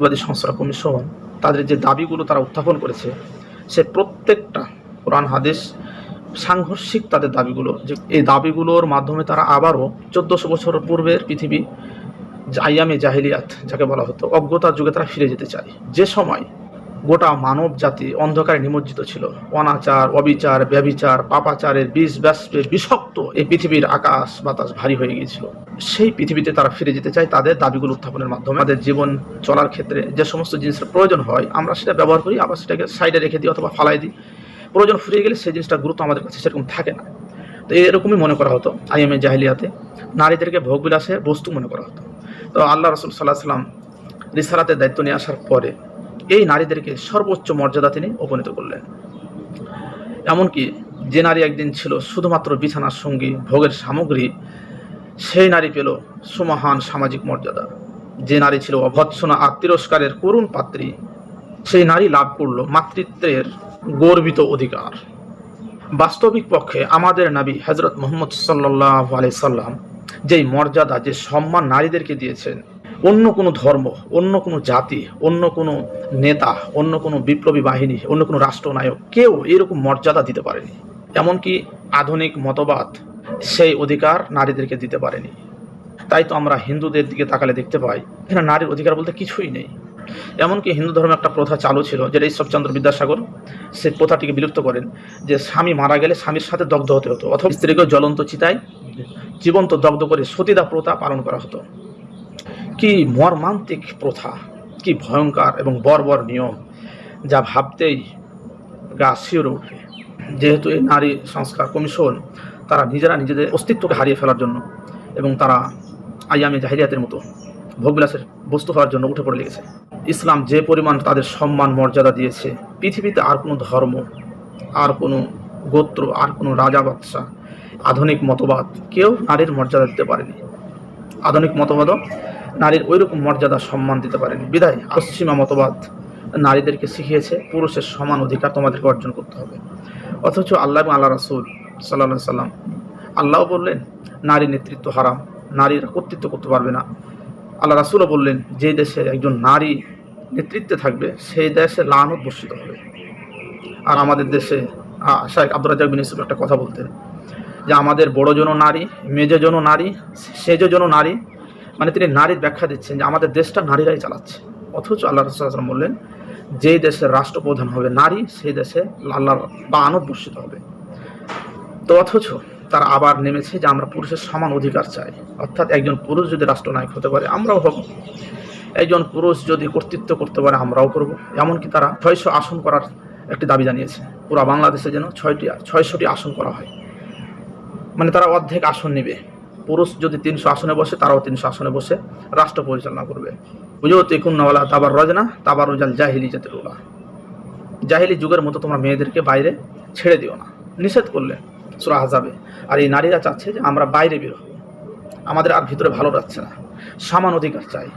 বাদী সংস্কার কমিশন তাদের যে দাবিগুলো তারা উত্থাপন করেছে, সে প্রত্যেকটা কোরআন, হাদিস, সাংঘর্ষিক তাদের দাবিগুলো, যে এই দাবিগুলোর মাধ্যমে তারা আবারও চোদ্দশো বছর পূর্বের পৃথিবী আইয়ামে জাহিলিয়াত, যাকে বলা হতো, অজ্ঞতার যুগে তারা ফিরে যেতে চায়। যে সময় গোটা মানব জাতি অন্ধকারে নিমজ্জিত ছিল। অনাচার, অবিচার ব্যবিচার পাপাচারের বিষ, ব্যাসপে বিষাক্ত এই পৃথিবীর আকাশ বাতাস ভারী হয়ে গিয়েছিল। সেই পৃথিবীতে তারা ফিরে যেতে চায় তাদের দাবিগুলো উত্থাপনের মাধ্যমে। তাদের জীবন চলার ক্ষেত্রে যে সমস্ত জিনিসের প্রয়োজন হয়, আমরা সেটা ব্যবহার করি, আবার সেটাকে সাইডে রেখে দিই অথবা ফালাই দিই। প্রয়োজন ফুরিয়ে গেলে সেই জিনিসটা গুরুত্ব আমাদের কাছে সেরকম থাকে না। তো এরকমই মনে করা হতো আইএমএ জাহিলিয়াতে। নারীদেরকে ভোগবিলাসের বস্তু মনে করা হতো। তো আল্লাহ রসুল সাল্লাহ সাল্লাম রিসালাতের দায়িত্ব নিয়ে আসার পরে এই নারীদেরকে সর্বোচ্চ মর্যাদা তিনি উপনীত করলেন। এমনকি যে নারী একদিন ছিল শুধুমাত্র বিছানার সঙ্গী, ভোগের সামগ্রী, সেই নারী পেল সুমহান সামাজিক মর্যাদা। যে নারী ছিল অভৎসনা আর তিরস্কারের করুণ পাত্রী, সেই নারী লাভ করল মাতৃত্বের গর্বিত অধিকার। বাস্তবিক পক্ষে আমাদের নাবী হজরত মোহাম্মদ সাল্লাহ আলাই সাল্লাম যেই মর্যাদা, যে সম্মান নারীদেরকে দিয়েছেন অন্য কোনো ধর্ম, অন্য কোনো জাতি, অন্য কোনো নেতা, অন্য কোনো বিপ্লবী বাহিনী, অন্য কোনো রাষ্ট্রনায়ক কেউ এরকম মর্যাদা দিতে পারেনি। এমনকি আধুনিক মতবাদ সেই অধিকার নারীদেরকে দিতে পারেনি। তাই তো আমরা হিন্দুদের দিকে তাকালে দেখতে পাই, এখানে নারীর অধিকার বলতে কিছুই নেই। এমনকি হিন্দু ধর্মে একটা প্রথা চালু ছিল যেটা ঈশ্বরচন্দ্র বিদ্যাসাগর সে প্রথাটিকে বিলুপ্ত করেন, যে স্বামী মারা গেলে স্বামীর সাথে দগ্ধ হতে হতো অথবা স্ত্রীকে জ্বলন্ত চিতায় জীবন্ত দগ্ধ করে সতীদা প্রথা পালন করা হতো। কি মর্মান্তিক প্রথা, কি ভয়ঙ্কর এবং বর্বর নিয়ম যা ভাবতেই গা শিওরে যেহেতু এই নারী সংস্কার কমিশন তারা নিজেরা নিজেদের অস্তিত্বকে হারিয়ে ফেলার জন্য এবং তারা আইয়ামে জাহিরিয়াতের মতো ভোগবিলাসের বস্তু হওয়ার জন্য উঠে পড়ে লেগেছে। ইসলাম যে পরিমাণ তাদের সম্মান, মর্যাদা দিয়েছে, পৃথিবীতে আর কোনো ধর্ম, আর কোনো গোত্র, আর কোনো রাজা বাদশাহ আধুনিক মতবাদ কেউ নারীর মর্যাদা দিতে পারেনি। আধুনিক মতবাদও নারীর ওইরকম মর্যাদা সম্মান দিতে পারেনি। বিদায়, পশ্চিমা মতবাদ। নারীদেরকে শিখিয়েছে, পুরুষের সমান অধিকার তোমাদেরকে অর্জন করতে হবে। অথচ আল্লাহ এবং আল্লাহ রাসুল সাল্লা সাল্লাম আল্লাহ বললেন নারী নেতৃত্ব হারাম, নারীরা কর্তৃত্ব করতে পারবে না। আল্লাহ রাসুলও বললেন, যে দেশে একজন নারী নেতৃত্বে থাকবে, সেই দেশে লানত বর্ষিত হবে। আর আমাদের দেশে শাহেখ আব্দুল রাজাক বিন ইউসুফ একটা কথা বলতেন যে, আমাদের বড়জন নারী মেজজন নারী সেজজন নারী মানে তিনি নারীর ব্যাখ্যা দিচ্ছেন যে আমাদের দেশটা নারীরাই চালাচ্ছে। অথচ আল্লাহ রসুলাম বললেন, যেই দেশের রাষ্ট্রপ্রধান হবে নারী, সেই দেশে আল্লাহর বা আনত বর্ষিত হবে। তো অথচ তারা আবার নেমেছে যে আমরা পুরুষের সমান অধিকার চাই। অর্থাৎ একজন পুরুষ যদি রাষ্ট্রনায়ক হতে পারে, আমরাও হব। একজন পুরুষ যদি কর্তৃত্ব করতে পারে, আমরাও করব। এমনকি তারা ছয়শো আসন করার একটি দাবি জানিয়েছে। পুরো বাংলাদেশে যেন ছয়টি, ছয়শটি আসন করা হয়। মানে তারা অর্ধেক আসন নেবে। পুরুষ যদি তিনশো আসনে বসে, তারাও তিনশো আসনে বসে রাষ্ট্র পরিচালনা করবে। বুঝো তেকুন্নওয়ালা তাবার রজনা তাবার রোজাল জাহিলি জাতের ওলা জাহিলি যুগের মতো তোমরা মেয়েদেরকে বাইরে ছেড়ে দিও না। নিষেধ করলে সুরা হাজাবে আর এই নারীরা চাচ্ছে যে আমরা বাইরে বেরোবো আমাদের আর ভিতরে ভালো রাখছে না। সমান অধিকার চাই।